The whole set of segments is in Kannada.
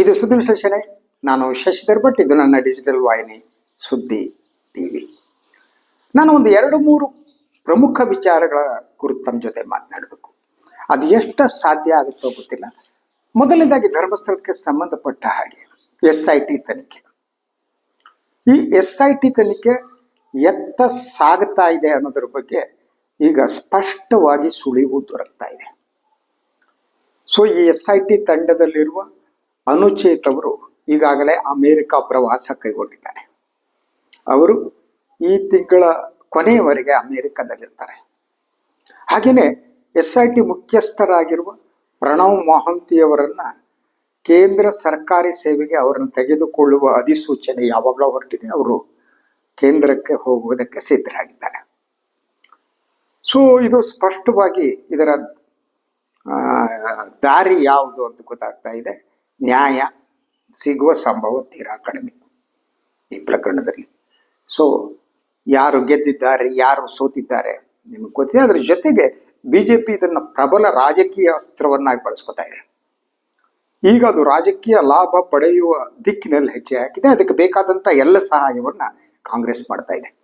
ಇದು ಸುದ್ದಿ ವಿಶ್ಲೇಷಣೆ ನಾನು ಶಶಿಧರ್ ಭಟ್ ಇದು ನನ್ನ ಡಿಜಿಟಲ್ ವಾಹಿನಿ ಸುದ್ದಿ ಟಿವಿ ನಾನು ಒಂದು ಎರಡು ಮೂರು ಪ್ರಮುಖ ವಿಚಾರಗಳ ಕುರಿತು ತಮ್ಮ ಜೊತೆ ಮಾತನಾಡಬೇಕು. ಅದು ಎಷ್ಟು ಸಾಧ್ಯ ಆಗುತ್ತೋ ಗೊತ್ತಿಲ್ಲ. ಮೊದಲನೇದಾಗಿ ಧರ್ಮಸ್ಥಳಕ್ಕೆ ಸಂಬಂಧಪಟ್ಟ ಹಾಗೆ, ಎಸ್ ಐ ಟಿ ತನಿಖೆ. ಈ ಎಸ್ ಐ ಟಿ ತನಿಖೆ ಎತ್ತ ಸಾಗುತ್ತಾ ಇದೆ ಅನ್ನೋದ್ರ ಬಗ್ಗೆ ಈಗ ಸ್ಪಷ್ಟವಾಗಿ ಸುಳಿವು ದೊರಕ್ತಾ ಇದೆ. ಸೊ ಈ ಎಸ್ ಐ ಟಿ ತಂಡದಲ್ಲಿರುವ ಅನುಚೇತ್ ಅವರು ಈಗಾಗಲೇ ಅಮೆರಿಕ ಪ್ರವಾಸ ಕೈಗೊಂಡಿದ್ದಾರೆ. ಅವರು ಈ ತಿಂಗಳ ಕೊನೆಯವರೆಗೆ ಅಮೆರಿಕದಲ್ಲಿರ್ತಾರೆ. ಹಾಗೆಯೇ ಎಸ್ ಐ ಟಿ ಮುಖ್ಯಸ್ಥರಾಗಿರುವ ಪ್ರಣವ್ ಮೊಹಂತಿಯವರನ್ನ ಕೇಂದ್ರ ಸರ್ಕಾರಿ ಸೇವೆಗೆ ಅವರನ್ನು ತೆಗೆದುಕೊಳ್ಳುವ ಅಧಿಸೂಚನೆ ಯಾವಾಗಲೂ ಹೊರಟಿದೆ. ಅವರು ಕೇಂದ್ರಕ್ಕೆ ಹೋಗುವುದಕ್ಕೆ ಸಿದ್ಧರಾಗಿದ್ದಾರೆ. ಸೊ ಇದು ಸ್ಪಷ್ಟವಾಗಿ ಇದರ ದಾರಿ ಯಾವುದು ಅಂತ ಗೊತ್ತಾಗ್ತಾ ಇದೆ. ನ್ಯಾಯ ಸಿಗುವ ಸಂಭವ ತೀರಾ ಕಡಿಮೆ ಈ ಪ್ರಕರಣದಲ್ಲಿ. ಸೊ ಯಾರು ಗೆದ್ದಿದ್ದಾರೆ, ಯಾರು ಸೋತಿದ್ದಾರೆ ನಿಮಗೆ ಗೊತ್ತಿದೆ. ಅದ್ರ ಜೊತೆಗೆ ಬಿಜೆಪಿ ಇದನ್ನು ಪ್ರಬಲ ರಾಜಕೀಯ ಅಸ್ತ್ರವನ್ನಾಗಿ ಬಳಸ್ಕೊತಾ ಇದೆ. ಈಗ ಅದು ರಾಜಕೀಯ ಲಾಭ ಪಡೆಯುವ ದಿಕ್ಕಿನಲ್ಲಿ ಹೆಜ್ಜೆ ಹಾಕಿದೆ. ಅದಕ್ಕೆ ಬೇಕಾದಂತ ಎಲ್ಲ ಸಹಾಯವನ್ನ ಕಾಂಗ್ರೆಸ್ ಮಾಡ್ತಾ ಇದೆ.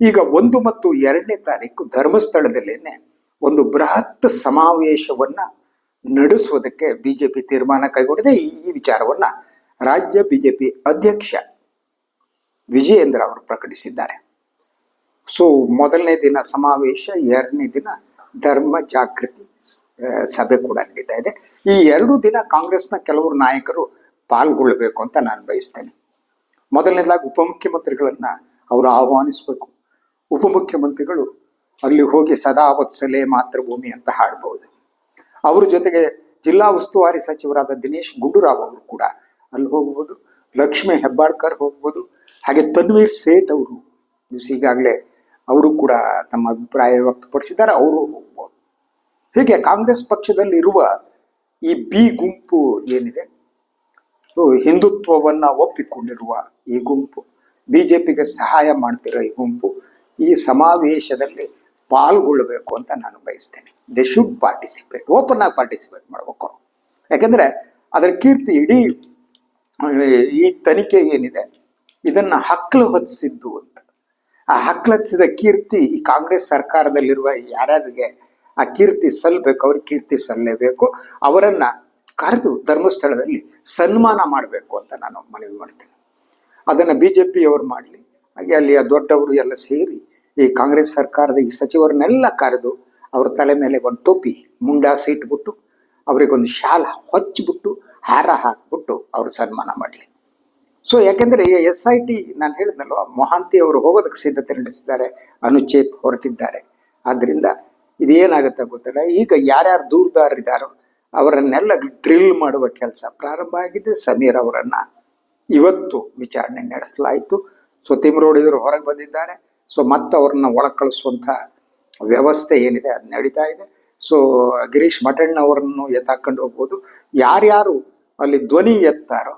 ಈಗ ಒಂದು ಮತ್ತು ಎರಡನೇ ತಾರೀಕು ಧರ್ಮಸ್ಥಳದಲ್ಲೇನೆ ಒಂದು ಬೃಹತ್ ಸಮಾವೇಶವನ್ನ ನಡೆಸುವುದಕ್ಕೆ ಬಿಜೆಪಿ ತೀರ್ಮಾನ ಕೈಗೊಂಡಿದೆ. ಈ ವಿಚಾರವನ್ನ ರಾಜ್ಯ ಬಿಜೆಪಿ ಅಧ್ಯಕ್ಷ ವಿಜಯೇಂದ್ರ ಅವರು ಪ್ರಕಟಿಸಿದ್ದಾರೆ. ಸೊ, ಮೊದಲನೇ ದಿನ ಸಮಾವೇಶ, ಎರಡನೇ ದಿನ ಧರ್ಮ ಜಾಗೃತಿ ಸಭೆ ಕೂಡ ನಡೀತಾ ಇದೆ. ಈ ಎರಡು ದಿನ ಕಾಂಗ್ರೆಸ್ನ ಕೆಲವರು ನಾಯಕರು ಪಾಲ್ಗೊಳ್ಳಬೇಕು ಅಂತ ನಾನು ಬಯಸ್ತೇನೆ. ಮೊದಲನೇದಾಗಿ ಉಪಮುಖ್ಯಮಂತ್ರಿಗಳನ್ನ ಅವರು ಆಹ್ವಾನಿಸಬೇಕು. ಉಪಮುಖ್ಯಮಂತ್ರಿಗಳು ಅಲ್ಲಿ ಹೋಗಿ ಸದಾ ವತ್ಸಲೆ ಮಾತೃಭೂಮಿ ಅಂತ ಹಾಡಬಹುದು ಅವ್ರ ಜೊತೆಗೆ ಜಿಲ್ಲಾ ಉಸ್ತುವಾರಿ ಸಚಿವರಾದ ದಿನೇಶ್ ಗುಂಡೂರಾವ್ ಅವರು ಕೂಡ ಅಲ್ಲಿ ಹೋಗ್ಬೋದು, ಲಕ್ಷ್ಮಿ ಹೆಬ್ಬಾಳ್ಕರ್ ಹೋಗ್ಬೋದು, ಹಾಗೆ ತನ್ವೀರ್ ಸೇಠ್ ಅವರು ನ್ಯೂಸ್ ಈಗಾಗಲೇ ಅವರು ಕೂಡ ತಮ್ಮ ಅಭಿಪ್ರಾಯ ವ್ಯಕ್ತಪಡಿಸಿದ್ದಾರೆ, ಅವರು ಹೋಗ್ಬೋದು. ಹೀಗೆ ಕಾಂಗ್ರೆಸ್ ಪಕ್ಷದಲ್ಲಿರುವ ಈ ಬಿ ಗುಂಪು ಏನಿದೆ? ಹಿಂದುತ್ವವನ್ನ ಒಪ್ಪಿಕೊಂಡಿರುವ ಈ ಗುಂಪು, ಬಿಜೆಪಿಗೆ ಸಹಾಯ ಮಾಡ್ತಿರೋ ಈ ಗುಂಪು, ಈ ಸಮಾವೇಶದಲ್ಲಿ ಪಾಲ್ಗೊಳ್ಳಬೇಕು ಅಂತ ನಾನು ಬಯಸ್ತೇನೆ. ದೇ ಶುಡ್ ಪಾರ್ಟಿಸಿಪೇಟ್ ಓಪನ್ ಆಗಿ ಪಾರ್ಟಿಸಿಪೇಟ್ ಮಾಡ್ಬೇಕು ಯಾಕಂದ್ರೆ ಅದರ ಕೀರ್ತಿ ಇಡೀ, ಈ ತನಿಖೆ ಏನಿದೆ, ಇದನ್ನ ಹಕ್ಕಲು ಹೊತ್ತಿಸಿದ್ದು ಅಂತ. ಆ ಹಕ್ಕಲು ಹೊತ್ತಿಸಿದ ಕೀರ್ತಿ ಈ ಕಾಂಗ್ರೆಸ್ ಸರ್ಕಾರದಲ್ಲಿರುವ ಯಾರ್ಯಾರಿಗೆ ಆ ಕೀರ್ತಿ ಸಲ್ಲಬೇಕು ಅವ್ರ ಕೀರ್ತಿ ಸಲ್ಲಲೇಬೇಕು ಅವರನ್ನ ಕರೆದು ಧರ್ಮಸ್ಥಳದಲ್ಲಿ ಸನ್ಮಾನ ಮಾಡಬೇಕು ಅಂತ ನಾನು ಮನವಿ ಮಾಡ್ತೇನೆ. ಅದನ್ನು ಬಿ ಜೆ ಅವರು ಮಾಡಲಿ. ಹಾಗೆ ಅಲ್ಲಿಯ ದೊಡ್ಡವರು ಎಲ್ಲ ಸೇರಿ ಈ ಕಾಂಗ್ರೆಸ್ ಸರ್ಕಾರದ ಈ ಸಚಿವರನ್ನೆಲ್ಲ ಕರೆದು ಅವ್ರ ತಲೆ ಮೇಲೆ ಒಂದು ಟೋಪಿ ಮುಂಡಾಸಿ ಇಟ್ಬಿಟ್ಟು ಅವರಿಗೊಂದು ಶಾಲ ಹೊಚ್ಚಿಬಿಟ್ಟು ಹಾರ ಹಾಕ್ಬಿಟ್ಟು ಅವ್ರು ಸನ್ಮಾನ ಮಾಡಲಿ. ಸೊ ಯಾಕೆಂದ್ರೆ ಎಸ್ ಐ ಟಿ ನಾನು ಹೇಳಿದ್ನಲ್ವ, ಮೊಹಾಂತಿ ಅವರು ಹೋಗೋದಕ್ಕೆ ಸಿದ್ಧತೆ ನಡೆಸಿದ್ದಾರೆ, ಅನುಚೇತ್ ಹೊರಟಿದ್ದಾರೆ. ಆದ್ದರಿಂದ ಇದೇನಾಗುತ್ತೆ ಗೊತ್ತಿಲ್ಲ, ಈಗ ಯಾರ್ಯಾರು ದೂರದಾರಿದ್ದಾರೋ ಅವರನ್ನೆಲ್ಲ ಡ್ರಿಲ್ ಮಾಡುವ ಕೆಲಸ ಪ್ರಾರಂಭ ಆಗಿದೆ. ಸಮೀರ್ ಅವರನ್ನು ಇವತ್ತು ವಿಚಾರಣೆ ನಡೆಸಲಾಯಿತು. ಸೊ ತಿಮ್ರೋಡಿದರು ಹೊರಗೆ ಬಂದಿದ್ದಾರೆ. ಸೊ ಮತ್ತೆ ಅವ್ರನ್ನ ಒಳಗೆ ಕಳಿಸುವಂತ ವ್ಯವಸ್ಥೆ ಏನಿದೆ, ಅದು ನಡೀತಾ ಇದೆ. ಸೊ ಗಿರೀಶ್ ಮಠಣ್ಣ ಅವರನ್ನು ಎತ್ತಾಕೊಂಡು ಹೋಗ್ಬೋದು. ಯಾರ್ಯಾರು ಅಲ್ಲಿ ಧ್ವನಿ ಎತ್ತಾರೋ,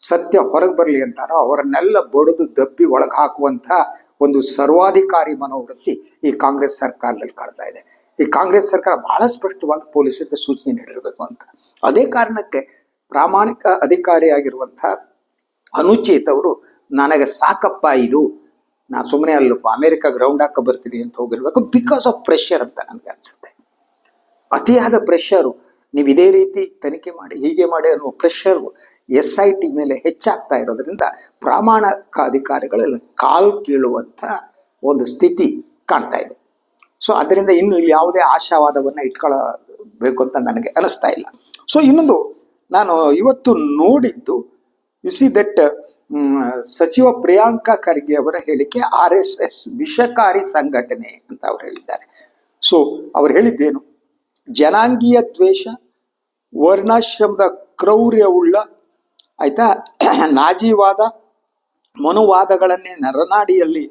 ಸತ್ಯ ಹೊರಗೆ ಬರಲಿ ಅಂತಾರೋ, ಅವರನ್ನೆಲ್ಲ ಬಡಿದು ದಬ್ಬಿ ಒಳಗೆ ಹಾಕುವಂತ ಒಂದು ಸರ್ವಾಧಿಕಾರಿ ಮನೋವೃತ್ತಿ ಈ ಕಾಂಗ್ರೆಸ್ ಸರ್ಕಾರದಲ್ಲಿ ಕಾಣ್ತಾ ಇದೆ. ಈ ಕಾಂಗ್ರೆಸ್ ಸರ್ಕಾರ ಬಹಳ ಸ್ಪಷ್ಟವಾಗಿ ಪೊಲೀಸರಿಗೆ ಸೂಚನೆ ನೀಡಿರಬೇಕು ಅಂತ. ಅದೇ ಕಾರಣಕ್ಕೆ ಪ್ರಾಮಾಣಿಕ ಅಧಿಕಾರಿಯಾಗಿರುವಂಥ ಅನುಚೇತ್ ಅವರು, ನನಗೆ ಸಾಕಪ್ಪ ಇದು ನಾ ಸುಮ್ಮನೆ ಅಲ್ಲಪ್ಪ, ಅಮೆರಿಕ ಗ್ರೌಂಡ್ ಹಾಕ ಬರ್ತೀನಿ ಅಂತ ಹೋಗಿರ್ಬೇಕು ಬಿಕಾಸ್ ಆಫ್ ಪ್ರೆಷರ್ ಅಂತ ನನಗೆ ಅನ್ಸುತ್ತೆ. ಅತಿಯಾದ ಪ್ರೆಷರು ನೀವು ಇದೇ ರೀತಿ ತನಿಖೆ ಮಾಡಿ, ಹೀಗೆ ಮಾಡಿ ಅನ್ನುವ ಪ್ರೆಷರ್ ಎಸ್ ಐ ಟಿ ಮೇಲೆ ಹೆಚ್ಚಾಗ್ತಾ ಇರೋದ್ರಿಂದ ಪ್ರಾಮಾಣಿಕ ಅಧಿಕಾರಿಗಳೆಲ್ಲ ಕಾಲು ಕೀಳುವಂತ ಒಂದು ಸ್ಥಿತಿ ಕಾಣ್ತಾ ಇದೆ. ಸೊ ಅದರಿಂದ ಇನ್ನು ಇಲ್ಲಿ ಯಾವುದೇ ಆಶಾವಾದವನ್ನ ಇಟ್ಕೊಳ್ಳಬೇಕು ಅಂತ ನನಗೆ ಅನಿಸ್ತಾ ಇಲ್ಲ. ಸೊ ಇನ್ನೊಂದು, ನಾನು ಇವತ್ತು ನೋಡಿದ್ದು ಯು ಸಿ ದಟ್ ಸಚಿವ ಪ್ರಿಯಾಂಕಾ ಖರ್ಗೆ ಅವರ ಹೇಳಿಕೆ ಆರ್ ಎಸ್ ಎಸ್ ವಿಷಕಾರಿ ಸಂಘಟನೆ ಅಂತ ಅವ್ರು ಹೇಳಿದ್ದಾರೆ. ಸೊ ಅವ್ರು ಹೇಳಿದ್ದೇನು? ಜನಾಂಗೀಯ ದ್ವೇಷ, ವರ್ಣಾಶ್ರಮದ ಕ್ರೌರ್ಯವುಳ್ಳ, ಆಯ್ತಾ, ನಾಜಿವಾದ, ಮನುವಾದಗಳನ್ನೇ ನರನಾಡಿಯಲ್ಲಿ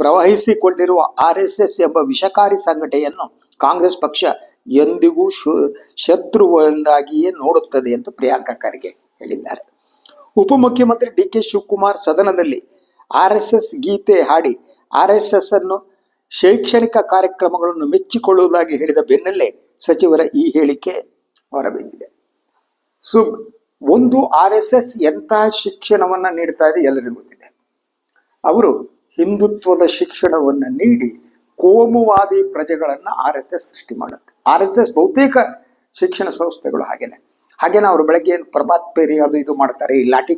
ಪ್ರವಹಿಸಿಕೊಂಡಿರುವ ಆರ್ ಎಸ್ ಎಸ್ ಎಂಬ ವಿಷಕಾರಿ ಸಂಘಟನೆಯನ್ನು ಕಾಂಗ್ರೆಸ್ ಪಕ್ಷ ಎಂದಿಗೂ ಶತ್ರುವೊಂದಾಗಿಯೇ ನೋಡುತ್ತದೆ ಎಂದು ಪ್ರಿಯಾಂಕಾ ಖರ್ಗೆ ಹೇಳಿದ್ದಾರೆ. ಉಪಮುಖ್ಯಮಂತ್ರಿ ಡಿ ಕೆ ಶಿವಕುಮಾರ್ ಸದನದಲ್ಲಿ ಆರ್ ಎಸ್ ಎಸ್ ಗೀತೆ ಹಾಡಿ ಆರ್ ಎಸ್ ಎಸ್ ಅನ್ನು ಶೈಕ್ಷಣಿಕ ಕಾರ್ಯಕ್ರಮಗಳನ್ನು ಮೆಚ್ಚಿಕೊಳ್ಳುವುದಾಗಿ ಹೇಳಿದ ಬೆನ್ನಲ್ಲೇ ಸಚಿವರ ಈ ಹೇಳಿಕೆ ಹೊರಬಿದ್ದಿದೆ. ಸೊ, ಒಂದು ಆರ್ ಎಸ್ ಎಸ್ ಎಂತಹ ಶಿಕ್ಷಣವನ್ನ ನೀಡ್ತಾ ಇದೆ ಎಲ್ಲರಿಗೂ ಗೊತ್ತಿದೆ. ಅವರು ಹಿಂದುತ್ವದ ಶಿಕ್ಷಣವನ್ನ ನೀಡಿ ಕೋಮುವಾದಿ ಪ್ರಜೆಗಳನ್ನ ಆರ್ ಎಸ್ ಎಸ್ ಸೃಷ್ಟಿ ಮಾಡುತ್ತೆ. ಆರ್ ಎಸ್ ಎಸ್ ಬಹುತೇಕ ಶಿಕ್ಷಣ ಸಂಸ್ಥೆಗಳು ಹಾಗೇನೆ. ಹಾಗೇನೆ ಅವರು ಬೆಳಗ್ಗೆ ಏನು ಪ್ರಭಾತ್ ಪೇರಿ ಅದು ಇದು ಮಾಡ್ತಾರೆ, ಈ ಲಾಠಿ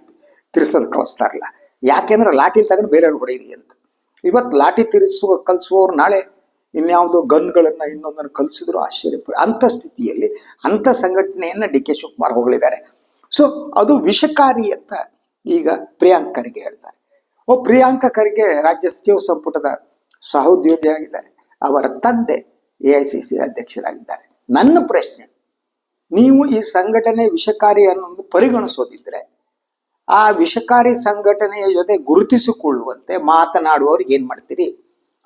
ತಿರ್ಸೋದು ಕಳಿಸ್ತಾರಲ್ಲ ಯಾಕೆಂದ್ರೆ ಲಾಠಿ ತಗೊಂಡು ಬೇರೆಯವ್ರು ಹೊಡೀರಿ ಅಂತ. ಇವತ್ತು ಲಾಠಿ ತಿರ್ಸುವ ಕಲಿಸುವವ್ರು ನಾಳೆ ಇನ್ಯಾವುದೋ ಗನ್ಗಳನ್ನು ಇನ್ನೊಂದನ್ನು ಕಲಿಸಿದ್ರು ಆಶ್ಚರ್ಯ ಅಂಥ ಸ್ಥಿತಿಯಲ್ಲಿ ಅಂಥ ಸಂಘಟನೆಯನ್ನ ಡಿ ಕೆ ಶಿವಕುಮಾರ್ ಹೊಗಳಿದ್ದಾರೆ. ಸೊ ಅದು ವಿಷಕಾರಿ ಅಂತ ಈಗ ಪ್ರಿಯಾಂಕ್ ಖರ್ಗೆ ಹೇಳ್ತಾರೆ. ಓ, ಪ್ರಿಯಾಂಕ ಖರ್ಗೆ ರಾಜ್ಯ ಸಚಿವ ಸಂಪುಟದ ಸಹೋದ್ಯೋಗಿಯಾಗಿದ್ದಾರೆ. ಅವರ ತಂದೆ ಎ ಐ ಸಿ ಸಿ ಅಧ್ಯಕ್ಷರಾಗಿದ್ದಾರೆ. ನನ್ನ ಪ್ರಶ್ನೆ ನೀವು ಈ ಸಂಘಟನೆ ವಿಷಕಾರಿ ಅನ್ನೋದು ಪರಿಗಣಿಸೋದಿದ್ರೆ, ಆ ವಿಷಕಾರಿ ಸಂಘಟನೆಯ ಜೊತೆ ಗುರುತಿಸಿಕೊಳ್ಳುವಂತೆ ಮಾತನಾಡುವವ್ರಿಗೆ ಏನ್ ಮಾಡ್ತೀರಿ?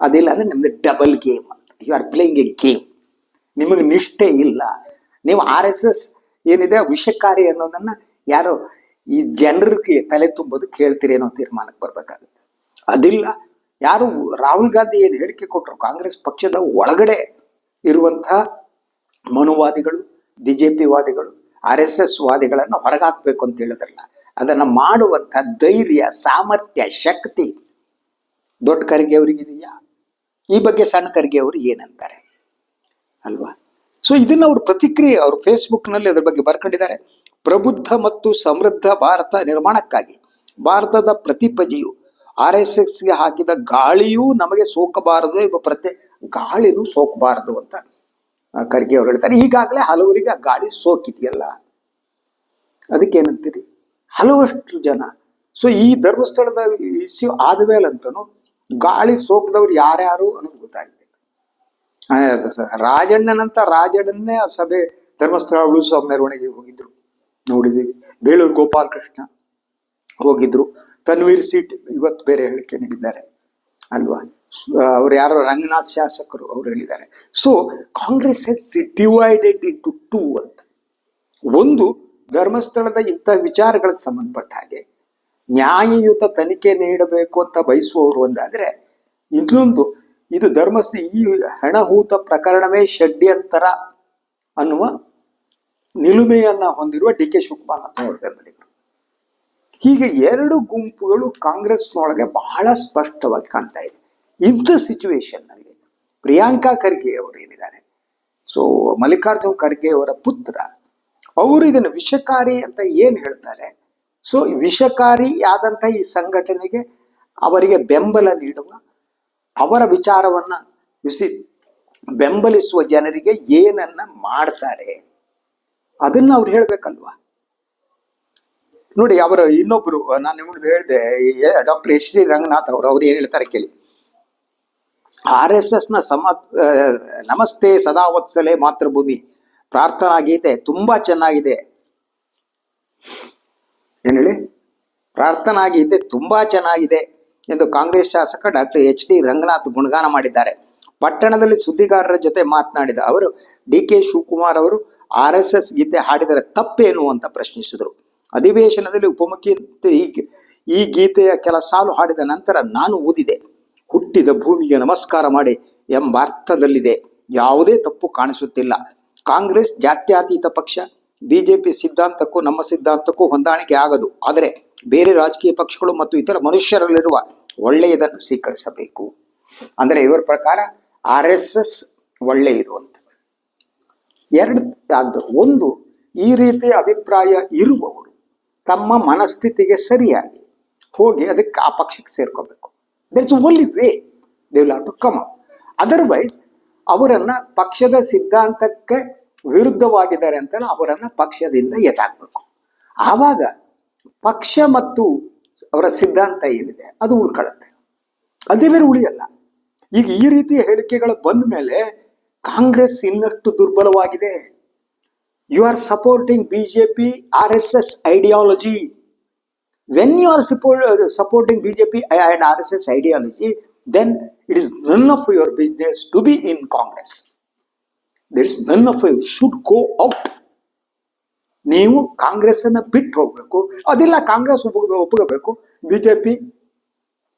ಅದಿಲ್ಲ ಅಂದ್ರೆ ನಿಮ್ದು double game you are playing a game ನಿಮಗೆ ನಿಷ್ಠೆ ಇಲ್ಲ. ನೀವು ಆರ್ ಎಸ್ ಎಸ್ ಏನಿದೆ, ವಿಷಕಾರಿ ಅನ್ನೋದನ್ನ ಯಾರು ಈ ಜನರಿಗೆ ತಲೆ ತುಂಬೋದು ಕೇಳ್ತೀರಿ ಅನ್ನೋ ತೀರ್ಮಾನಕ್ಕೆ ಬರ್ಬೇಕಾಗುತ್ತೆ. ಅದಿಲ್ಲ, ಯಾರು ರಾಹುಲ್ ಗಾಂಧಿ ಏನು ಹೇಳಿಕೆ ಕೊಟ್ಟರು ಕಾಂಗ್ರೆಸ್ ಪಕ್ಷದ ಒಳಗಡೆ ಇರುವಂತಹ ಮನುವಾದಿಗಳು ಬಿಜೆಪಿ ವಾದಿಗಳು, ಆರ್ ಎಸ್ ಎಸ್ ವಾದಿಗಳನ್ನು ಹೊರಗಾಕ್ಬೇಕು ಅಂತ ಹೇಳಿದ್ರಲ್ಲ, ಅದನ್ನ ಮಾಡುವಂತ ಧೈರ್ಯ, ಸಾಮರ್ಥ್ಯ, ಶಕ್ತಿ ದೊಡ್ಡ ಖರ್ಗೆ ಅವರಿಗಿದೆಯಾ ಈ ಬಗ್ಗೆ ಸಣ್ಣ ಖರ್ಗೆ ಅವರು ಏನಂತಾರೆ? ಅಲ್ವಾ? ಸೊ ಇದನ್ನು ಅವ್ರ ಪ್ರತಿಕ್ರಿಯೆ, ಅವರು ಫೇಸ್ಬುಕ್ನಲ್ಲಿ ಅದ್ರ ಬಗ್ಗೆ ಬರ್ಕೊಂಡಿದ್ದಾರೆ. ಪ್ರಬುದ್ಧ ಮತ್ತು ಸಮೃದ್ಧ ಭಾರತ ನಿರ್ಮಾಣಕ್ಕಾಗಿ, ಭಾರತದ ಪ್ರತಿಪಜೆಯು ಆರ್ ಎಸ್ ಎಸ್ಗೆ ಹಾಕಿದ ಗಾಳಿಯೂ ನಮಗೆ ಸೋಕಬಾರದು ಎಂಬ ಪ್ರತಿ ಗಾಳಿನೂ ಸೋಕಬಾರದು ಅಂತ ಖರ್ಗೆ ಅವರು ಹೇಳ್ತಾರೆ, ಈಗಾಗಲೇ ಹಲವರಿಗೆ ಆ ಗಾಳಿ ಸೋಕಿದೆಯಲ್ಲ. ಅದಕ್ಕೇನಂತೀರಿ? ಹಲವಷ್ಟು ಜನ. ಸೊ ಈ ಧರ್ಮಸ್ಥಳದ ಇಶ್ಯೂ ಆದ್ಮೇಲಂತನು ಗಾಳಿ ಸೋಕದವ್ರು ಯಾರ್ಯಾರು ಅನ್ನೋದು ಗೊತ್ತಾಗಿದೆ. ರಾಜಣ್ಣನಂತ ರಾಜಣ್ಣನ್ನೇ ಆ ಸಭೆ ಧರ್ಮಸ್ಥಳ ಉಳಿಸುವ ಮೆರವಣಿಗೆ ಹೋಗಿದ್ರು. ನೋಡಿದೀವಿ ಬೇಳೂರು ಗೋಪಾಲಕೃಷ್ಣ ಹೋಗಿದ್ರು. ತನ್ವೀರ್ ಸೀಟ್ ಇವತ್ತು ಬೇರೆ ಹೇಳಿಕೆ ನೀಡಿದ್ದಾರೆ. ಅಲ್ವಾ? ಅವ್ರು ಯಾರೋ ರಂಗನಾಥ್ ಶಾಸಕರು ಅವ್ರು ಹೇಳಿದ್ದಾರೆ. So Congress has divided into two ಅಂತ. ಒಂದು ಧರ್ಮಸ್ಥಳದ ಇಂಥ ವಿಚಾರಗಳಿಗೆ ಸಂಬಂಧಪಟ್ಟ ಹಾಗೆ, ನ್ಯಾಯಯುತ ತನಿಖೆ ನೀಡಬೇಕು ಅಂತ ಬಯಸುವವರು ಒಂದಾದ್ರೆ, ಇನ್ನೊಂದು, ಇದು ಧರ್ಮಸ್ಥ ಈ ಹಣಹೂತ ಪ್ರಕರಣವೇ ಷಡ್ಯಂತರ ಅನ್ನುವ ನಿಲುಮೆಯನ್ನ ಹೊಂದಿರುವ ಡಿ ಕೆ ಶಿವಕುಮಾರ್ ಅವರ ಬೆಂಬಲಿಗರು. ಹೀಗೆ ಎರಡು ಗುಂಪುಗಳು ಕಾಂಗ್ರೆಸ್ನೊಳಗೆ ಬಹಳ ಸ್ಪಷ್ಟವಾಗಿ ಕಾಣ್ತಾ ಇದೆ. ಇಂಥ ಸಿಚುವೇಶನ್ನಲ್ಲಿ ಪ್ರಿಯಾಂಕಾ ಖರ್ಗೆ ಅವರು ಏನಿದ್ದಾರೆ? ಸೊ ಮಲ್ಲಿಕಾರ್ಜುನ್ ಖರ್ಗೆ ಅವರ ಪುತ್ರ, ಅವರು ಇದನ್ನು ವಿಷಕಾರಿ ಅಂತ ಏನ್ ಹೇಳ್ತಾರೆ? ಸೊ ವಿಷಕಾರಿ ಆದಂತ ಈ ಸಂಘಟನೆಗೆ ಅವರಿಗೆ ಬೆಂಬಲ ನೀಡುವ, ಅವರ ವಿಚಾರವನ್ನ ವಿಸಿ ಬೆಂಬಲಿಸುವ ಜನರಿಗೆ ಏನನ್ನ ಮಾಡ್ತಾರೆ? ಅದನ್ನ ಅವ್ರು ಹೇಳ್ಬೇಕಲ್ವಾ? ನೋಡಿ, ಅವರ ಇನ್ನೊಬ್ರು, ನಾನು ನಿಮ್ದು ಹೇಳಿದೆ ಡಾಕ್ಟರ್ ಎಚ್ ಡಿ ರಂಗನಾಥ್ ಅವರು, ಅವ್ರು ಏನ್ ಹೇಳ್ತಾರೆ ಕೇಳಿ. ಆರ್ ಎಸ್ ಎಸ್ನ ಸಮ ನಮಸ್ತೆ ಸದಾ ವತ್ಸಲೆ ಮಾತೃಭೂಮಿ. ಪ್ರಾರ್ಥನಾ ಗೀತೆ ತುಂಬಾ ಚೆನ್ನಾಗಿದೆ. ಏನ್ ಹೇಳಿ? ಪ್ರಾರ್ಥನಾ ಗೀತೆ ತುಂಬಾ ಚೆನ್ನಾಗಿದೆ ಎಂದು ಕಾಂಗ್ರೆಸ್ ಶಾಸಕ ಡಾಕ್ಟರ್ ಎಚ್ ಡಿ ರಂಗನಾಥ್ ಗುಣಗಾನ ಮಾಡಿದ್ದಾರೆ. ಪಟ್ಟಣದಲ್ಲಿ ಸುದ್ದಿಗಾರರ ಜೊತೆ ಮಾತನಾಡಿದ ಅವರು, ಡಿ ಕೆ ಶಿವಕುಮಾರ್ ಅವರು ಆರ್ ಎಸ್ ಎಸ್ ಗೀತೆ ಹಾಡಿದರೆ ತಪ್ಪೇನು ಅಂತ ಪ್ರಶ್ನಿಸಿದರು. ಅಧಿವೇಶನದಲ್ಲಿ ಉಪಮುಖ್ಯಮಂತ್ರಿ ಈ ಈ ಗೀತೆಯ ಕೆಲ ಸಾಲು ಹಾಡಿದ ನಂತರ ನಾನು ಓದಿದೆ ಹುಟ್ಟಿದ ಭೂಮಿಗೆ ನಮಸ್ಕಾರ ಮಾಡಿ ಎಂಬ ಅರ್ಥದಲ್ಲಿದೆ. ಯಾವುದೇ ತಪ್ಪು ಕಾಣಿಸುತ್ತಿಲ್ಲ. ಕಾಂಗ್ರೆಸ್ ಜಾತ್ಯತೀತ ಪಕ್ಷ, ಬಿಜೆಪಿ ಸಿದ್ಧಾಂತಕ್ಕೂ ನಮ್ಮ ಸಿದ್ಧಾಂತಕ್ಕೂ ಹೊಂದಾಣಿಕೆ ಆಗದು. ಆದರೆ ಬೇರೆ ರಾಜಕೀಯ ಪಕ್ಷಗಳು ಮತ್ತು ಇತರ ಮನುಷ್ಯರಲ್ಲಿರುವ ಒಳ್ಳೆಯದನ್ನು ಸ್ವೀಕರಿಸಬೇಕು. ಅಂದರೆ ಇವರ ಪ್ರಕಾರ ಆರ್ ಎಸ್ ಎಸ್ ಒಳ್ಳೆಯದು ಅಂತ. ಎರಡು ಒಂದು, ಈ ರೀತಿಯ ಅಭಿಪ್ರಾಯ ಇರುವವರು ತಮ್ಮ ಮನಸ್ಥಿತಿಗೆ ಸರಿಯಾಗಿ ಹೋಗಿ ಅದಕ್ಕೆ ಆ ಪಕ್ಷಕ್ಕೆ ಸೇರ್ಕೋಬೇಕು. There is only way they will have to come up otherwise ಅವರನ್ನ ಪಕ್ಷದ ಸಿದ್ಧಾಂತಕ್ಕೆ ವಿರುದ್ಧವಾಗಿದ್ದಾರೆ ಅಂತ ಅವರನ್ನ ಪಕ್ಷದಿಂದ ಎತ್ತಾಕ್ಬೇಕು. ಆವಾಗ ಪಕ್ಷ ಮತ್ತು ಅವರ ಸಿದ್ಧಾಂತ ಏನಿದೆ, ಅದು ಉಳ್ಕೊಳ್ಳುತ್ತೆ. ಅದಿಲ್ಲರೂ ಉಳಿಯಲ್ಲ. ಈಗ ಈ ರೀತಿಯ ಹೇಳಿಕೆಗಳು ಬಂದ ಮೇಲೆ ಕಾಂಗ್ರೆಸ್ ಇನ್ನಷ್ಟು ದುರ್ಬಲವಾಗಿದೆ. You are supporting BJP R S S ideology you are supporting BJP and R S S ideology then it is none of your business to be in Congress there is none of you should go out ನೀವು ಕಾಂಗ್ರೆಸ್ ಅನ್ನ ಬಿಟ್ಟು ಹೋಗ್ಬೇಕು. ಅದಿಲ್ಲ ಕಾಂಗ್ರೆಸ್ ಒಪ್ಪ ಒಪ್ಪಬೇಕು ಬಿಜೆಪಿ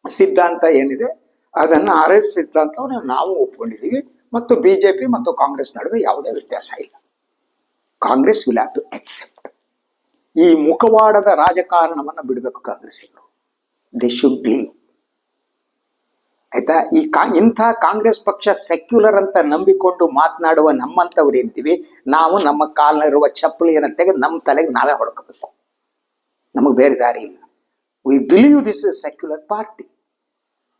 ಸಿದ್ಧಾಂತ ಏನಿದೆ, ಅದನ್ನ ಆರ್ ಎಸ್ ಸಿದ್ಧಾಂತವನ್ನು ನಾವು ಒಪ್ಕೊಂಡಿದ್ದೀವಿ ಮತ್ತು ಬಿಜೆಪಿ ಮತ್ತು ಕಾಂಗ್ರೆಸ್ ನಡುವೆ ಯಾವುದೇ ವ್ಯತ್ಯಾಸ ಇಲ್ಲ. Congress will have to accept ಈ ಮುಖವಾಡದ ರಾಜಕಾರಣವನ್ನ ಬಿಡಬೇಕು ಕಾಂಗ್ರೆಸ್ಸಿಗರು ದೇ ಶುಡ್ ಲೀವ್ ಆಯ್ತಾ? ಈ ಕಾ, ಇಂಥ ಕಾಂಗ್ರೆಸ್ ಪಕ್ಷ ಸೆಕ್ಯುಲರ್ ಅಂತ ನಂಬಿಕೊಂಡು ಮಾತನಾಡುವ ನಮ್ಮಂಥವ್ರು ಏನ್ತೀವಿ ನಾವು ನಮ್ಮ ಕಾಲಿರುವ ಚಪ್ಪಲಿಯನ್ನು ತೆಗೆದು ನಮ್ಮ ತಲೆಗೆ ನಾವೇ ಹೊಡ್ಕೋಬೇಕು. ನಮಗೆ ಬೇರೆ ದಾರಿ ಇಲ್ಲ. We believe this is secular party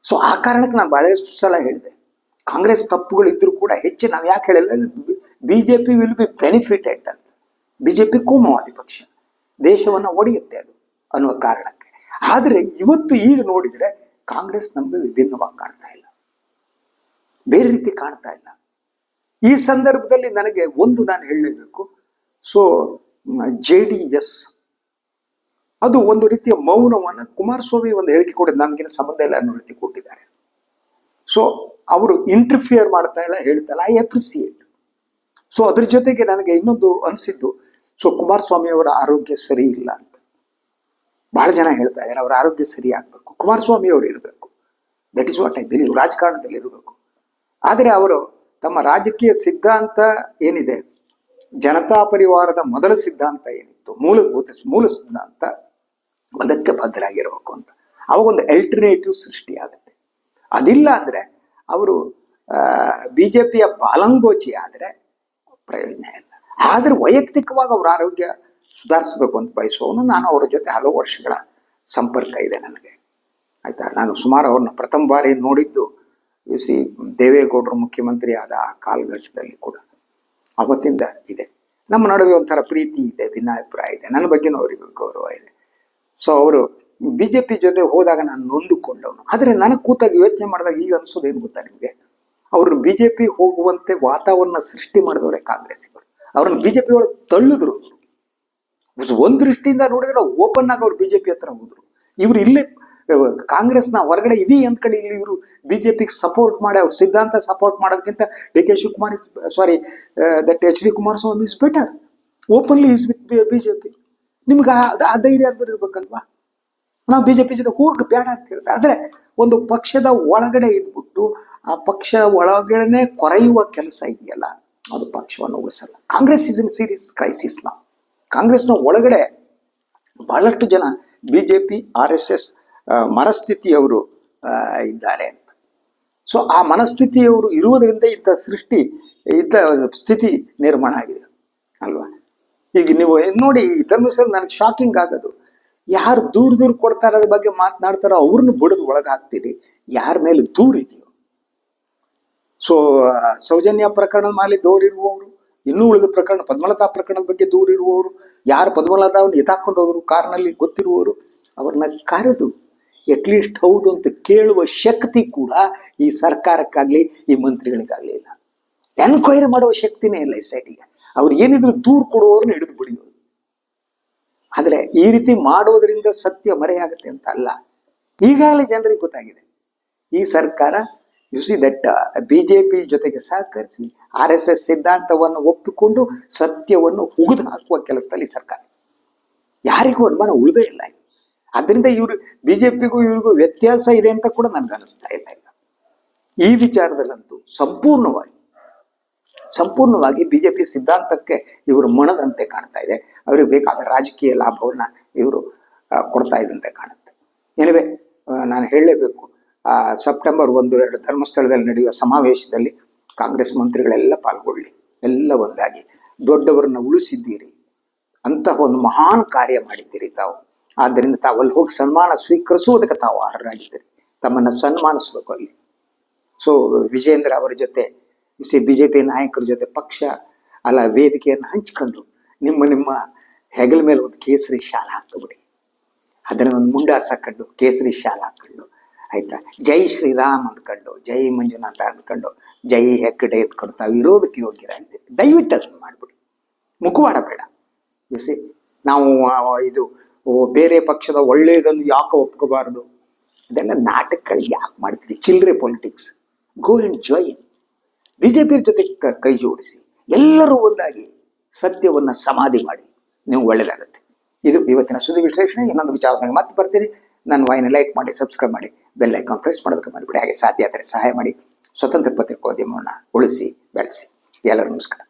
so ಆ ಕಾರಣಕ್ಕೆ ನಾನು ಬಹಳಷ್ಟು ಸಲ ಹೇಳಿದೆ. ಕಾಂಗ್ರೆಸ್ ತಪ್ಪುಗಳು ಇದ್ರೂ ಕೂಡ ಹೆಚ್ಚು ನಾವು ಯಾಕೆ ಹೇಳಿಲ್ಲ? B J P will be benefited ಅಂತ. ಬಿ ಜೆ ಪಿ ಕೋಮವಾದಿ ಪಕ್ಷ. ದೇಶವನ್ನು ಒಡೆಯುತ್ತೆ ಅದು ಅನ್ನುವ ಕಾರಣಕ್ಕೆ. ಆದರೆ ಇವತ್ತು ಈಗ ನೋಡಿದರೆ ಕಾಂಗ್ರೆಸ್ ನಮಗೆ ವಿಭಿನ್ನವಾಗಿ ಕಾಣ್ತಾ ಇಲ್ಲ. ಬೇರೆ ರೀತಿ ಕಾಣ್ತಾ ಇಲ್ಲ. ಈ ಸಂದರ್ಭದಲ್ಲಿ ನನಗೆ ಒಂದು ನಾನು ಹೇಳಲೇಬೇಕು. ಸೊ ಜೆ ಡಿ ಎಸ್ ಅದು ಒಂದು ರೀತಿಯ ಮೌನವನ್ನು ಕುಮಾರಸ್ವಾಮಿ ಒಂದು ಹೇಳಿಕೆ ಕೊಟ್ಟಿದ್ದು ನಮಗಿನ ಸಂಬಂಧ ಇಲ್ಲ ಅನ್ನೋ ರೀತಿ ಕೊಟ್ಟಿದ್ದಾರೆ. ಸೊ ಅವರು ಇಂಟರ್ಫಿಯರ್ ಮಾಡ್ತಾ ಇಲ್ಲ, ಹೇಳ್ತಾ ಇಲ್ಲ ಐ ಅಪ್ರಿಸಿಯೇಟ್ ಸೊ ಅದ್ರ ಜೊತೆಗೆ ನನಗೆ ಇನ್ನೊಂದು ಅನಿಸಿದ್ದು ಸೊ ಕುಮಾರಸ್ವಾಮಿಯವರ ಆರೋಗ್ಯ ಸರಿ ಇಲ್ಲ ಅಂತ. ಬಹಳ ಜನ ಹೇಳ್ತಾ ಇದ್ದಾರೆ, ಅವರ ಆರೋಗ್ಯ ಸರಿ ಆಗ್ಬೇಕು. ಕುಮಾರಸ್ವಾಮಿ ಅವರು ಇರಬೇಕು. That is what I believe ರಾಜಕಾರಣದಲ್ಲಿ ಇರಬೇಕು. ಆದರೆ ಅವರು ತಮ್ಮ ರಾಜಕೀಯ ಸಿದ್ಧಾಂತ ಏನಿದೆ? ಜನತಾ ಪರಿವಾರದ ಮೊದಲ ಸಿದ್ಧಾಂತ ಏನಿತ್ತು? ಮೂಲಭೂತ ಮೂಲ ಸಿದ್ಧಾಂತ ಅದಕ್ಕೆ ಬದ್ಧರಾಗಿರಬೇಕು ಅಂತ. ಅವಾಗ ಒಂದು ಅಲ್ಟರ್ನೇಟಿವ್ ಸೃಷ್ಟಿ ಆಗುತ್ತೆ ಅದಿಲ್ಲ ಅಂದ್ರೆ ಅವರು ಬಿ ಜೆ ಪಿಯ ಬಾಲಂಗೋಚಿ ಆದರೆ ಪ್ರಯೋಜನ ಇಲ್ಲ. ಆದ್ರೆ ವೈಯಕ್ತಿಕವಾಗಿ ಅವ್ರ ಆರೋಗ್ಯ ಸುಧಾರಿಸಬೇಕು ಅಂತ ಬಯಸುವವನು ನಾನು ಅವರ ಜೊತೆ ಹಲವು ವರ್ಷಗಳ ಸಂಪರ್ಕ ಇದೆ ನನಗೆ. ಆಯ್ತಾ? ನಾನು ಸುಮಾರು ಅವ್ರನ್ನ ಪ್ರಥಮ ಬಾರಿ ನೋಡಿದ್ದು ಯು ಸಿ ದೇವೇಗೌಡರು ಮುಖ್ಯಮಂತ್ರಿ ಆದ ಆ ಕಾಲಘಟ್ಟದಲ್ಲಿ ಕೂಡ. ಅವತ್ತಿಂದ ಇದೆ. ನಮ್ಮ ನಡುವೆ ಒಂಥರ ಪ್ರೀತಿ ಇದೆ, ಭಿನ್ನಾಭಿಪ್ರಾಯ ಇದೆ, ನನ್ನ ಬಗ್ಗೆನೂ ಅವರಿಗೂ ಗೌರವ ಇದೆ. ಸೊ ಅವರು ಬಿ ಜೆ ಪಿ ಜೊತೆ ಹೋದಾಗ ನಾನು ನೊಂದುಕೊಂಡವನು. ಆದರೆ ನನಗೆ ಕೂತಾಗ ಯೋಚನೆ ಮಾಡಿದಾಗ ಈಗ ಅನಿಸೋದು ಏನು ಗೊತ್ತಾ ನಿಮಗೆ? ಅವರು ಬಿ ಜೆ ಪಿ ಹೋಗುವಂತೆ ವಾತಾವರಣ ಸೃಷ್ಟಿ ಮಾಡಿದವರೇ ಕಾಂಗ್ರೆಸ್ಸಿಗರು ಅವ್ರನ್ನ ಬಿ ಜೆ ಪಿ ಒಳಗೆ ತಳ್ಳಿದ್ರು. ಒಂದ್ ದೃಷ್ಟಿಯಿಂದ ನೋಡಿದ್ರೆ ಓಪನ್ ಆಗಿ ಅವ್ರು ಬಿಜೆಪಿ ಹತ್ರ ಹೋದ್ರು. ಇವ್ರು ಇಲ್ಲಿ ಕಾಂಗ್ರೆಸ್ನ ಹೊರಗಡೆ ಇದೀ ಅಂತ ಕಡೆ ಇಲ್ಲಿ ಇವರು ಬಿಜೆಪಿಗೆ ಸಪೋರ್ಟ್ ಮಾಡಿ, ಅವ್ರ ಸಿದ್ಧಾಂತ ಸಪೋರ್ಟ್ ಮಾಡೋದಕ್ಕಿಂತ D K Shivakumar is sorry that H D Kumaraswamy is better openly is with BJP ನಿಮ್ಗೆ ಆ ಧೈರ್ಯ ಆದ್ರೂ ಇರ್ಬೇಕಲ್ವಾ? ನಾವು ಬಿಜೆಪಿ ಜೊತೆ ಹೋಗಿ ಬೇಡ ಅಂತ ಹೇಳ್ತಾರೆ. ಆದರೆ ಒಂದು ಪಕ್ಷದ ಒಳಗಡೆ ಇದ್ಬಿಟ್ಟು ಆ ಪಕ್ಷದ ಒಳಗಡೆನೆ ಕೊರೆಯುವ ಕೆಲಸ ಇದೆಯಲ್ಲ? ಅದು ಪಕ್ಷವನ್ನು ಉಳಿಸಲ್ಲ. Congress is in serious crisis ನಾವು ಕಾಂಗ್ರೆಸ್ನ ಒಳಗಡೆ ಬಹಳಷ್ಟು ಜನ B J P R S S ಮನಸ್ಥಿತಿಯವರು ಇದ್ದಾರೆ ಅಂತ. ಸೊ ಆ ಮನಸ್ಥಿತಿಯವರು ಇರುವುದರಿಂದ ಇಂಥ ಸೃಷ್ಟಿ, ಇಂಥ ಸ್ಥಿತಿ ನಿರ್ಮಾಣ ಆಗಿದೆ. ಅಲ್ವಾ? ಈಗ ನೀವು ನೋಡಿ ಧರ್ಮಸ್ಥಳ ನನಗೆ ಶಾಕಿಂಗ್ ಆಗೋದು. ಯಾರು ದೂರ ದೂರ ಕೊಡ್ತಾರ ಅದ್ರ ಬಗ್ಗೆ ಮಾತನಾಡ್ತಾರೋ ಅವ್ರನ್ನ ಬಡಿದು ಒಳಗಾಗ್ತೀರಿ. ಯಾರ ಮೇಲೆ ದೂರ ಇದೆಯೋ. ಸೊ ಸೌಜನ್ಯ ಪ್ರಕರಣದ ಮೇಲೆ ದೂರಿರುವವರು ಇನ್ನೂ ಉಳಿದ ಪ್ರಕರಣ, ಪದ್ಮಲತಾ ಪ್ರಕರಣದ ಬಗ್ಗೆ ದೂರಿರುವವರು ಯಾರು ಪದ್ಮಲತಾವನ್ನು ಎತ್ತಾಕೊಂಡು ಹೋದ್ರು ಕಾರ್ನಲ್ಲಿ ಗೊತ್ತಿರುವವರು, ಅವ್ರನ್ನ ಕರೆದು ಅಟ್ಲೀಸ್ಟ್ ಹೌದು ಅಂತ ಕೇಳುವ ಶಕ್ತಿ ಕೂಡ ಈ ಸರ್ಕಾರಕ್ಕಾಗ್ಲಿ, ಈ ಮಂತ್ರಿಗಳಿಗಾಗ್ಲಿ ಇಲ್ಲ. ಎನ್ಕ್ವೈರಿ ಮಾಡುವ ಶಕ್ತಿನೇ ಇಲ್ಲ ಈ ಸೈಡಿಗೆ ಅವ್ರು ಏನಿದ್ರು ದೂರ ಕೊಡುವವ್ರನ್ನ ಹಿಡಿದು ಬಿಡಿಯೋದು. ಆದರೆ ಈ ರೀತಿ ಮಾಡೋದ್ರಿಂದ ಸತ್ಯ ಮರೆಯಾಗುತ್ತೆ ಅಂತ ಅಲ್ಲ. ಈಗಾಗಲೇ ಜನರಿಗೆ ಗೊತ್ತಾಗಿದೆ. ಈ ಸರ್ಕಾರ ಯು ಸಿ ದಟ್ ಬಿಜೆಪಿ ಜೊತೆಗೆ ಸಹಕರಿಸಿ ಆರ್ ಎಸ್ ಎಸ್ ಸಿದ್ಧಾಂತವನ್ನು ಒಪ್ಪಿಕೊಂಡು ಸತ್ಯವನ್ನು ಉಗಿದು ಹಾಕುವ ಕೆಲಸದಲ್ಲಿ ಸರ್ಕಾರ. ಯಾರಿಗೂ ಅನುಮಾನ ಉಳಿದೇ ಇಲ್ಲ ಇದು. ಅದರಿಂದ ಇವರು ಬಿಜೆಪಿಗೂ ಇವ್ರಿಗೂ ವ್ಯತ್ಯಾಸ ಇದೆ ಅಂತ ಕೂಡ ನನ್ಗೆ ಅನಿಸ್ತಾ ಇಲ್ಲ ಇಲ್ಲ ಈ ವಿಚಾರದಲ್ಲಂತೂ ಸಂಪೂರ್ಣವಾಗಿ ಸಂಪೂರ್ಣವಾಗಿ ಬಿಜೆಪಿ ಸಿದ್ಧಾಂತಕ್ಕೆ ಇವರು ಮಣದಂತೆ ಕಾಣ್ತಾ ಇದೆ. ಅವರಿಗೆ ಬೇಕಾದ ರಾಜಕೀಯ ಲಾಭವನ್ನ ಇವರು ಕೊಡ್ತಾ ಇದ್ದಂತೆ ಕಾಣುತ್ತೆ. ಎನಿವೆ ನಾನು ಹೇಳಲೇಬೇಕು. ಸೆಪ್ಟೆಂಬರ್ ಒಂದು, ಎರಡು ಧರ್ಮಸ್ಥಳದಲ್ಲಿ ನಡೆಯುವ ಸಮಾವೇಶದಲ್ಲಿ ಕಾಂಗ್ರೆಸ್ ಮಂತ್ರಿಗಳೆಲ್ಲ ಪಾಲ್ಗೊಳ್ಳಿ. ಎಲ್ಲ ಒಂದಾಗಿ. ದೊಡ್ಡವರನ್ನ ಉಳಿಸಿದ್ದೀರಿ. ಅಂತಹ ಒಂದು ಮಹಾನ್ ಕಾರ್ಯ ಮಾಡಿದ್ದೀರಿ ತಾವು. ಆದ್ದರಿಂದ ತಾವು ಅಲ್ಲಿ ಹೋಗಿ ಸನ್ಮಾನ ಸ್ವೀಕರಿಸುವುದಕ್ಕೆ ತಾವು ಅರ್ಹರಾಗಿದ್ದೀರಿ. ತಮ್ಮನ್ನ ಸನ್ಮಾನಿಸ್ಬೇಕು ಅಲ್ಲಿ. ಸೊ ವಿಜೇಂದ್ರ ಅವರ ಜೊತೆ, ಸಿ ಬಿಜೆಪಿ ನಾಯಕರ ಜೊತೆ ಪಕ್ಷ, ಅಲ್ಲ ವೇದಿಕೆಯನ್ನು ಹಂಚಿಕೊಂಡು ನಿಮ್ಮ ನಿಮ್ಮ ಹೆಗಲ ಮೇಲೆ ಒಂದು ಕೇಸರಿ ಶಾಲ ಹಾಕಿಬಿಡಿ. ಅದನ್ನ ಒಂದು ಮುಂಡಾಸ ಹಾಕೊಂಡು ಕೇಸರಿ ಶಾಲ ಹಾಕೊಂಡು ಆಯ್ತಾ? ಜೈ ಶ್ರೀರಾಮ್ ಅಂದ್ಕೊಂಡು, ಜೈ ಮಂಜುನಾಥ ಅಂದ್ಕೊಂಡು, ಜೈ ಹೆಕ್ಕಡೆ ಎತ್ಕೊಂಡು ತಾವು ಇರೋದಕ್ಕೆ ಯೋಗ್ಯರಾಗಿದ್ದೀರಿ ದಯವಿಟ್ಟು ಅದನ್ನು ಮಾಡ್ಬಿಡಿ. ಮುಖವಾಡ ಬೇಡ. ಬಿಸಿ ನಾವು ಇದು ಬೇರೆ ಪಕ್ಷದ ಒಳ್ಳೆಯದನ್ನು ಯಾಕೆ ಒಪ್ಕೋಬಾರದು? ಅದೆಲ್ಲ ನಾಟಕಗಳು ಯಾಕೆ ಮಾಡ್ತೀರಿ? ಚಿಲ್ಲರೆ politics go and join BJP ಜೊತೆ ಕ- ಜೋಡಿಸಿ. ಎಲ್ಲರೂ ಒಂದಾಗಿ ಸತ್ಯವನ್ನ ಸಮಾಧಿ ಮಾಡಿ. ನೀವು ಒಳ್ಳೇದಾಗುತ್ತೆ. ಇದು ಇವತ್ತಿನ ಸುದ್ದಿ ವಿಶ್ಲೇಷಣೆ. ಇನ್ನೊಂದು ವಿಚಾರದಾಗ ಮತ್ತೆ ಬರ್ತೀನಿ ನನ್ನ ವಾಹಿನಿ ಲೈಕ್ ಮಾಡಿ ಸಬ್ಸ್ಕ್ರೈಬ್ ಮಾಡಿ ಬೆಲ್ ಐಕಾನ್ ಪ್ರೆಸ್ ಮಾಡೋದಕ್ಕೆ ಮಾಡಿಬಿಡಿ ಹಾಗೆ ಸಾಧ್ಯ ಆದರೆ ಸಹಾಯ ಮಾಡಿ. ಸ್ವತಂತ್ರ ಪತ್ರಿಕೋದ್ಯಮವನ್ನು ಉಳಿಸಿ, ಬೆಳೆಸಿ. ಎಲ್ಲರೂ ನಮಸ್ಕಾರ.